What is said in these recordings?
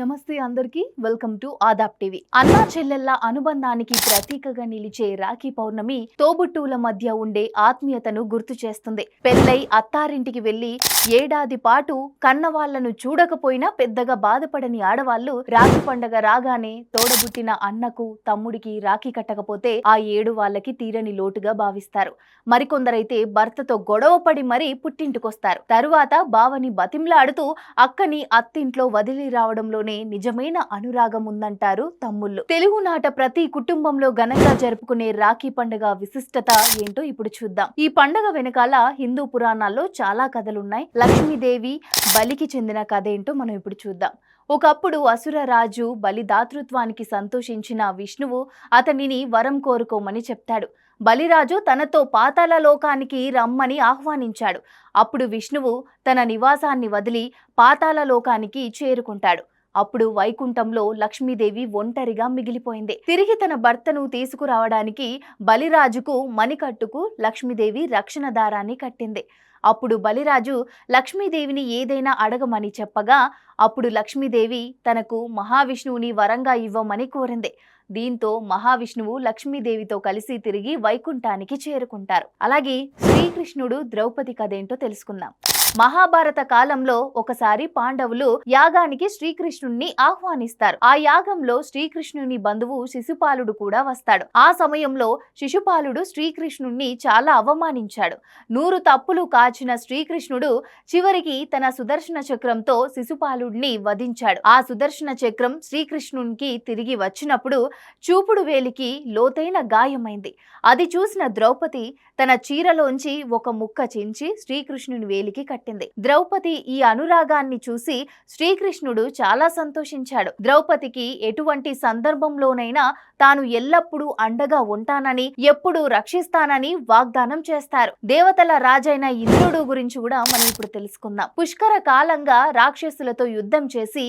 నమస్తే అందరికీ. Welcome to Aadab TV. అన్నా చెల్లెళ్ళ అనుబంధానికి ప్రతీకగా నిలిచే రాఖీ పౌర్ణమి తోబుట్టువుల మధ్య ఉండే ఆత్మీయతను గుర్తు చేస్తుంది. పెళ్ళై అత్తారింటికి వెళ్ళి ఏడాది పాటు కన్నవాళ్ళను చూడకపోయినా పెద్దగా బాధపడని ఆడవాళ్ళు రాఖీ పండగ రాగానే తోడబుట్టిన అన్నకు తమ్ముడికి రాఖీ కట్టకపోతే ఆ ఏడు వాళ్ళకి తీరని లోటుగా భావిస్తారు. మరికొందరైతే భర్తతో గొడవ పడి మరీ పుట్టింటికొస్తారు. తరువాత బావని బతిమ్లాడుతూ అక్కని అత్తింట్లో వదిలి రావడంలోనే నిజమైన అనురాగం ఉందంటారు తమ్ముళ్ళు. తెలుగునాట ప్రతి కుటుంబంలో ఘనంగా జరుపుకునే రాఖీ పండుగ విశిష్టత ఏంటో ఇప్పుడు చూద్దాం. ఈ పండుగ వెనకాల హిందూ పురాణాల్లో చాలా కథలున్నాయి. లక్ష్మీదేవి బలికి చెందిన కథ ఏంటో మనం ఇప్పుడు చూద్దాం. ఒకప్పుడు అసుర రాజు బలిదాతృత్వానికి సంతోషించిన విష్ణువు అతనిని వరం కోరుకోమని చెప్తాడు. బలిరాజు తనతో పాతాల లోకానికి రమ్మని ఆహ్వానించాడు. అప్పుడు విష్ణువు తన నివాసాన్ని వదిలి పాతాల లోకానికి చేరుకుంటాడు. అప్పుడు వైకుంఠంలో లక్ష్మీదేవి ఒంటరిగా మిగిలిపోయింది. తిరిగి తన భర్తను తీసుకురావడానికి బలిరాజుకు మణికట్టుకు లక్ష్మీదేవి రక్షణ దారాన్ని కట్టింది. అప్పుడు బలిరాజు లక్ష్మీదేవిని ఏదైనా అడగమని చెప్పగా అప్పుడు లక్ష్మీదేవి తనకు మహావిష్ణువుని వరంగా ఇవ్వమని కోరింది. దీంతో మహావిష్ణువు లక్ష్మీదేవితో కలిసి తిరిగి వైకుంఠానికి చేరుకుంటారు. అలాగే శ్రీకృష్ణుడు ద్రౌపది కథ ఏంటో తెలుసుకుందాం. మహాభారత కాలంలో ఒకసారి పాండవులు యాగానికి శ్రీకృష్ణుణ్ణి ఆహ్వానిస్తారు. ఆ యాగంలో శ్రీకృష్ణుని బంధువు శిశుపాలుడు కూడా వస్తాడు. ఆ సమయంలో శిశుపాలుడు శ్రీకృష్ణుణ్ణి చాలా అవమానించాడు. నూరు తప్పులు కాచిన శ్రీకృష్ణుడు చివరికి తన సుదర్శన చక్రంతో శిశుపాలుడిని వధించాడు. ఆ సుదర్శన చక్రం శ్రీకృష్ణునికి తిరిగి వచ్చినప్పుడు చూపుడు వేలికి లోతైన గాయమైంది. అది చూసిన ద్రౌపది తన చీరలోంచి ఒక ముక్క చించి శ్రీకృష్ణుని వేలికి కట్టింది ద్రౌపది ఈ అనురాగాన్ని చూసి శ్రీకృష్ణుడు చాలా సంతోషించాడు. ద్రౌపదికి ఎటువంటి సందర్భంలోనైనా తాను ఎల్లప్పుడూ అండగా ఉంటానని ఎప్పుడు రక్షిస్తానని వాగ్దానం చేస్తారు. దేవతల రాజైన ఇంద్రుడు గురించి కూడా మనం ఇప్పుడు తెలుసుకుందాం. పుష్కర కాలంగా రాక్షసులతో యుద్ధం చేసి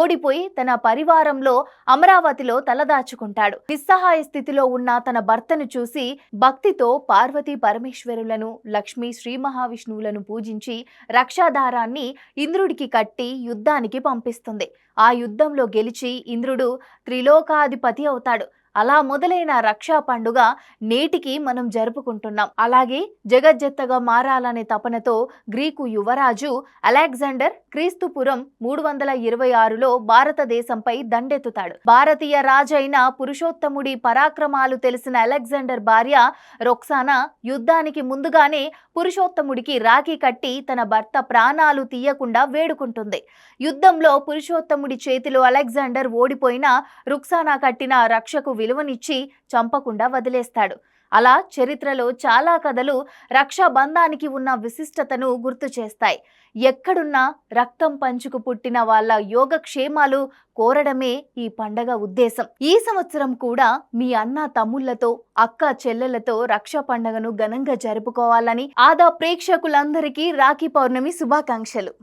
ఓడిపోయి తన పరివారంలో అమరావతిలో తలదాచుకుంటాడు. నిస్సహాయ స్థితిలో ఉన్న తన భర్తను చూసి భక్తితో పార్వతీ పరమేశ్వరులను లక్ష్మీ శ్రీ మహావిష్ణువులను పూజించి రక్షాధారాన్ని ఇంద్రుడికి కట్టి యుద్ధానికి పంపిస్తుంది. ఆ యుద్ధంలో గెలిచి ఇంద్రుడు త్రిలోకాధిపతి అవుతాడు. అలా మొదలైన రక్షా పండుగ నేటికి మనం జరుపుకుంటున్నాం. అలాగే జగజ్జెత్తగా మారాలనే తపనతో గ్రీకు యువరాజు అలెగ్జాండర్ క్రీస్తుపురం మూడు వందల ఇరవై ఆరులో భారతదేశంపై దండెత్తుతాడు. భారతీయ రాజైన పురుషోత్తముడి పరాక్రమాలు తెలిసిన అలెగ్జాండర్ భార్య రొక్సానా యుద్ధానికి ముందుగానే పురుషోత్తముడికి రాఖీ కట్టి తన భర్త ప్రాణాలు తీయకుండా వేడుకుంటుంది. యుద్ధంలో పురుషోత్తముడి చేతిలో అలెగ్జాండర్ ఓడిపోయిన రుక్సానా కట్టిన రక్షకు విలువనిచ్చి చంపకుండా వదిలేస్తాడు. అలా చరిత్రలో చాలా కథలు రక్షాబంధానికి ఉన్న విశిష్టతను గుర్తు చేస్తాయి. ఎక్కడున్నా రక్తం పంచుకు పుట్టిన వాళ్ళ యోగక్షేమాలు కోరడమే ఈ పండగ ఉద్దేశం. ఈ సంవత్సరం కూడా మీ అన్న తమ్ముళ్ళతో అక్క చెల్లెలతో రక్షా పండగను ఘనంగా జరుపుకోవాలని ఆదా ప్రేక్షకులందరికీ రాఖీ పౌర్ణమి శుభాకాంక్షలు.